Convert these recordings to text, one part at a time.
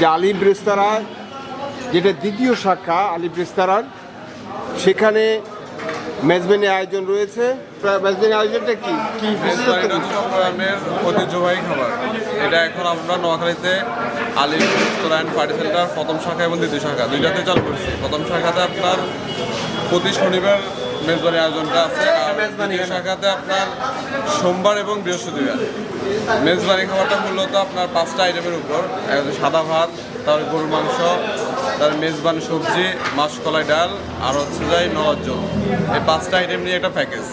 যে আলিম রেস্তোরাঁ যেটা দ্বিতীয় শাখা আলিম রেস্তোরাঁর সেখানে মেজবানি আয়োজন রয়েছে। মেজবানি আয়োজনটা কি? কি চট্টগ্রামের ঐতিহ্যবাহী খাবার। এটা এখন আমরা নোয়াখালীতে আলিম রেস্তোরাঁ পার্টি সেন্টার প্রথম শাখা এবং দ্বিতীয় শাখা দুইটাতে চালু করছি। প্রথম শাখাতে আপনার প্রতি শনিবার মেজবানি আয়োজনটা আছে। শাখাতে আপনার সোমবার এবং বৃহস্পতিবার। মেজবানি খাবারটা মূলত আপনার পাঁচটা আইটেমের উপর। সাদা ভাত, তারপর গরুর মাংস তার মেজবান সবজি, মাসকলাই ডাল, আর হচ্ছে যাই জল। এই পাঁচটা আইটেম নিয়ে একটা প্যাকেজ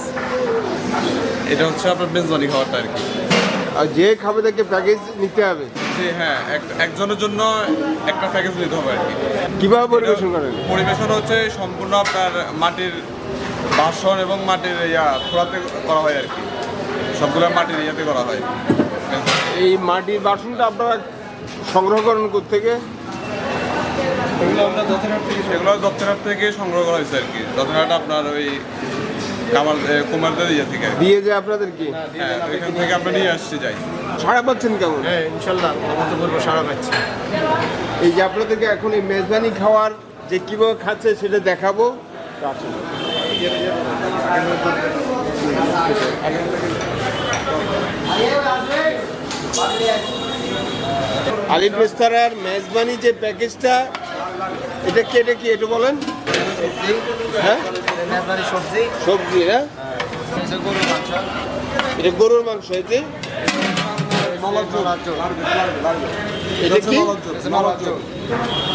এটা হচ্ছে আপনার মেজবানি খাবারটা আর কি। আর যে খাবে তাকে প্যাকেজ নিতে হবে। জি হ্যাঁ এক- একজনের জন্য একটা প্যাকেজ নিতে হবে আর কি। কীভাবে পরিবেশন করেন? পরিবেশন হচ্ছে সম্পূর্ণ আপনার মাটির বাসন এবং মাটির ইয়া খোলাতে করা হয় আর কি। সবগুলো মাটির ইয়াতে করা হয়। এই মাটির বাসনটা আপনারা সংগ্রহ করেন থেকে এগুলো আমরা যথেরহাট থেকে সেগুলো যথেরহাট থেকে সংগ্রহ করা হয়েছে আর কি। যথেরহাট আপনার ওই কামাল কুমারদের ইয়ে থেকে। দিয়ে যে আপনাদের কি হ্যাঁ এখান থেকে আমরা নিয়ে আসছি যাই। সাড়া পাচ্ছেন কেমন? হ্যাঁ ইনশাল্লাহ আমাদের করব সারা পাচ্ছি। এই যে আপনাদেরকে এখন এই মেজবানি খাওয়ার যে কীভাবে খাচ্ছে সেটা দেখাবো। আলিম রেস্তোরাঁর মেজবানি যে প্যাকেজটা এটা কি এটা কি এটা বলেন। হ্যাঁ? সবজি। সবজি হ্যাঁ? গরুর মাংস। এটা গরুর মাংস এতে? এটা কি?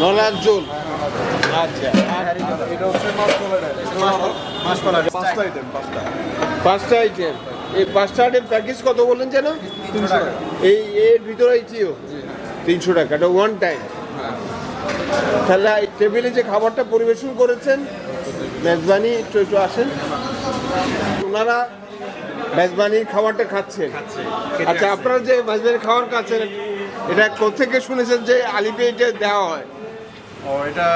নলার জোল আচ্ছা। পাঁচটা আইটেম এই পাঁচটা আইটেম প্যাকেজ কত বললেন যেন? এই এর ভিতরে এইটিও তিনশো টাকা এটা ওয়ান টাইম তাহলে এই টেবিলে যে খাবারটা পরিবেশন করেছেন মেজবানি একটু একটু আসেন। ওনারা মেজবানির খাবারটা খাচ্ছেন। আচ্ছা আপনারা যে মেজবানির খাবার খাচ্ছেন এটা কোথেকে শুনেছেন যে আলিপে এটা দেওয়া হয়? ও এটা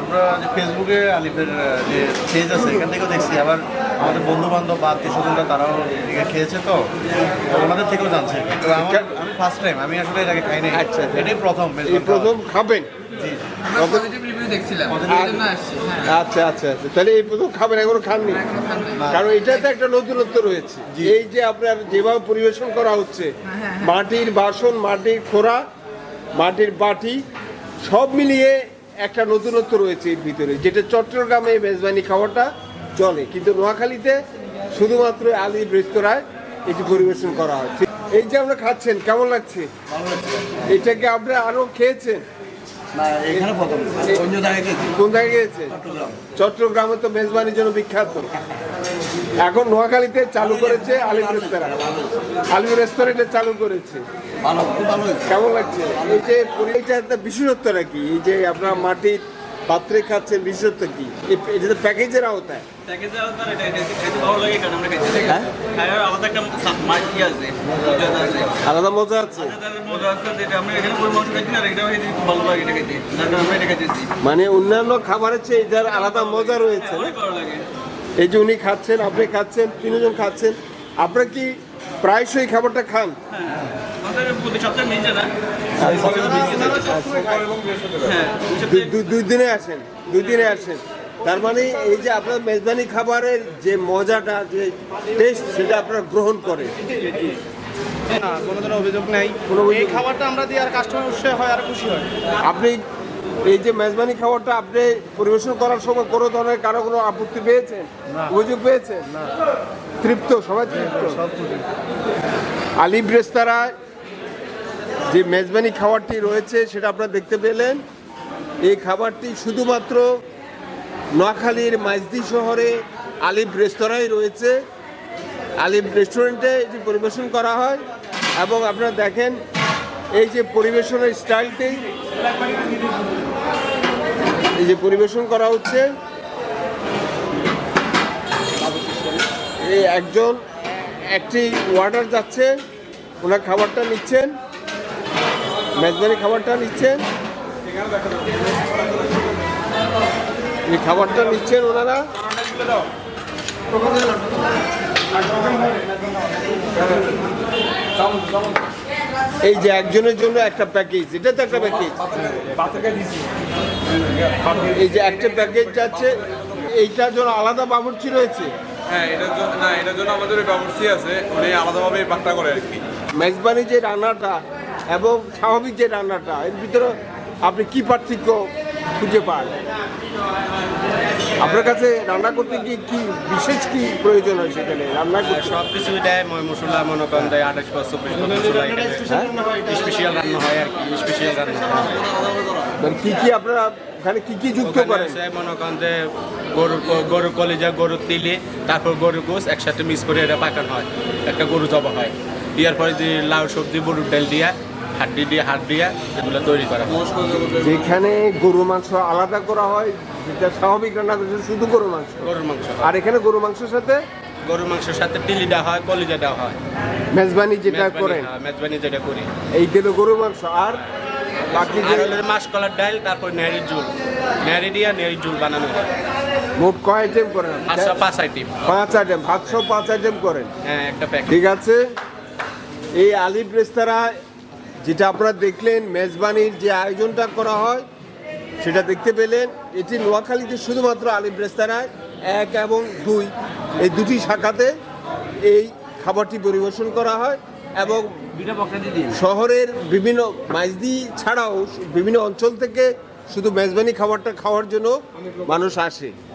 আমরা যে ফেসবুকে আলিফের যে পেজ আছে এখান থেকেও দেখছি। আবার আমাদের বন্ধু বান্ধব বা আত্মীয় স্বজনরা তারাও এখানে খেয়েছে তো। ওনাদের থেকেও জানছে। আমার আমি ফার্স্ট টাইম আমি আসলে এর খাইনি। খাই আচ্ছা, আচ্ছা। এটাই প্রথম প্রথম খাবেন? জি দেখছিলাম। হ্যাঁ। আচ্ছা আচ্ছা আচ্ছা। তাহলে এই প্রথম খাবেন এখনও খাননি? কারণ এটাতে একটা নতুনত্ব রয়েছে। এই যে আপনার যেভাবে পরিবেশন করা হচ্ছে মাটির বাসন মাটির খোরা মাটির বাটি সব মিলিয়ে একটা নতুনত্ব রয়েছে এর ভিতরে। যেটা চট্টগ্রামে এই মেজবানি খাওয়াটা চলে। কিন্তু নোয়াখালীতে শুধুমাত্র আলিম রেস্তোরাঁয় এটি পরিবেশন করা হয়। এই যে আমরা খাচ্ছেন কেমন লাগছে? এটাকে আপনারা আরও খেয়েছেন? এখানে প্রথম। অন্য জায়গায় কোন জায়গায় গিয়েছেন চট্টগ্রামে। তো মেজবানির জন্য বিখ্যাত। এখন নোয়াখালীতে চালু করেছে আলিম রেস্তোরাঁ। আলিম রেস্তোরাঁটা চালু করেছে। কেমন লাগছে? এই যে এইটা একটা বিশেষত্বটা কি? এই যে আপনার মাটির পাত্রে খাচ্ছেন বিশেষত্ব কি? এটা তো প্যাকেজের আওতায়। এটা ভালো লাগে কারণ আমরা হ্যাঁ? আলাদা একটা মাছ আছে মজা আছে। আলাদা মজা মানে অন্যান্য খাবারের চেয়ে এটার আলাদা মজা রয়েছে এই যে উনি খাচ্ছেন আপনি খাচ্ছেন তিনজন খাচ্ছেন আপনারা কি প্রায়শই খাবারটা খান। দুই- দিনে আসেন দুই দিনে আসেন। তার মানে এই যে আপনার মেজবানি খাবারের যে মজাটা যে টেস্ট সেটা আপনারা গ্রহণ করেন। না কোনো ধরনের অভিযোগ নেই। এই খাবারটা আমরা দিই আর কাস্টমার উৎসাহ হয় আর খুশি হয়। আপনি এই যে মেজবানি খাবারটা আপনি পরিবেশন করার সময় কোনো ধরনের কারও কোনো আপত্তি পেয়েছেন? অভিযোগ পেয়েছেন? তৃপ্ত? সবাই তৃপ্ত? আলিম রেস্তোরাঁ যে মেজবানি খাবারটি রয়েছে সেটা আপনারা দেখতে পেলেন। এই খাবারটি শুধুমাত্র নোয়াখালীর মাইজদি শহরে আলিফ রেস্তোরাঁয় রয়েছে। আলিফ রেস্টুরেন্টে এটি পরিবেশন করা হয় এবং আপনারা দেখেন এই যে পরিবেশনের স্টাইলটি এই যে পরিবেশন করা হচ্ছে। এই একজন একটি ওয়ার্ডার যাচ্ছে, ওনার খাবারটা নিচ্ছেন, মেজবানি খাবারটা নিচ্ছেন। এই খাবারটা নিচ্ছেন ওনারা। এই যে একজনের জন্য একটা প্যাকেজ এটা তো একটা প্যাকেজ এই যে একটা প্যাকেজ যাচ্ছে এইটার জন্য আলাদা বাবুর্চি রয়েছে? হ্যাঁ এটার জন্য না এটার জন্য আমাদের ওই আছে উনি আলাদাভাবে পাকটা করে আর কি। মেজবানি যে রান্নাটা এবং স্বাভাবিক যে রান্নাটা এর ভিতরে আপনি কি পার্থক্য খুঁজে পান? আপনার কাছে রান্না করতে গিয়ে কি বিশেষ কি প্রয়োজন হয় সেখানে? রান্না করতে সব কিছু দেয় ময় মশলা মনে করেন দেয় আঠাশ পাঁচ চব্বিশ মশলা স্পেশাল রান্না হয় আর কি স্পেশাল রান্না হয়। মানে কি কি আপনারা ওখানে কি কি যুক্ত করেন? মনে করেন যে গরুর ক- গরুর কলিজা গরুর তিলে তারপর গরুর গোস একসাথে মিক্স করে এটা পাকানো হয় একটা গরু জবা হয়। ইয়ার পরে যে লাউ সবজি গরুর ডাল দিয়া হাড্ডি দিয়ে হাত দিয়া এগুলো তৈরি করা। যেখানে গরু মাংস আলাদা করা হয় যেটা স্বাভাবিক রান্না শুধু গরু মাংস। গরুর মাংস। আর এখানে গরু মাংসের সাথে? গরুর মাংসের সাথে তিলি দেওয়া হয় কলিজা দেওয়া হয়। মেজবানি যেটা করেন। হ্যাঁ, মেজবানি যেটা করি। এই গেল গরু মাংস আর বাকি যে মাসকলার ডাল তারপর নেহারির ঝুল। নেহারি দিয়া নেহারির ঝুল বানানো হয়। মোট কয় আইটেম করেন? পাঁচশো পাঁচ আইটেম। পাঁচ আইটেম ভাতশো পাঁচ আইটেম করেন। হ্যাঁ একটা প্যাকেট ঠিক আছে। এই আলিফ রেস্তোরাঁ যেটা আপনারা দেখলেন মেজবানির যে আয়োজনটা করা হয় সেটা দেখতে পেলেন। এটি নোয়াখালীতে শুধুমাত্র আলিফ রেস্তোরাঁয় এক এবং দুই এই দুটি শাখাতে এই খাবারটি পরিবেশন করা হয় এবং শহরের বিভিন্ন মাইজদি ছাড়াও বিভিন্ন অঞ্চল থেকে শুধু মেজবানি খাবারটা খাওয়ার জন্য মানুষ আসে।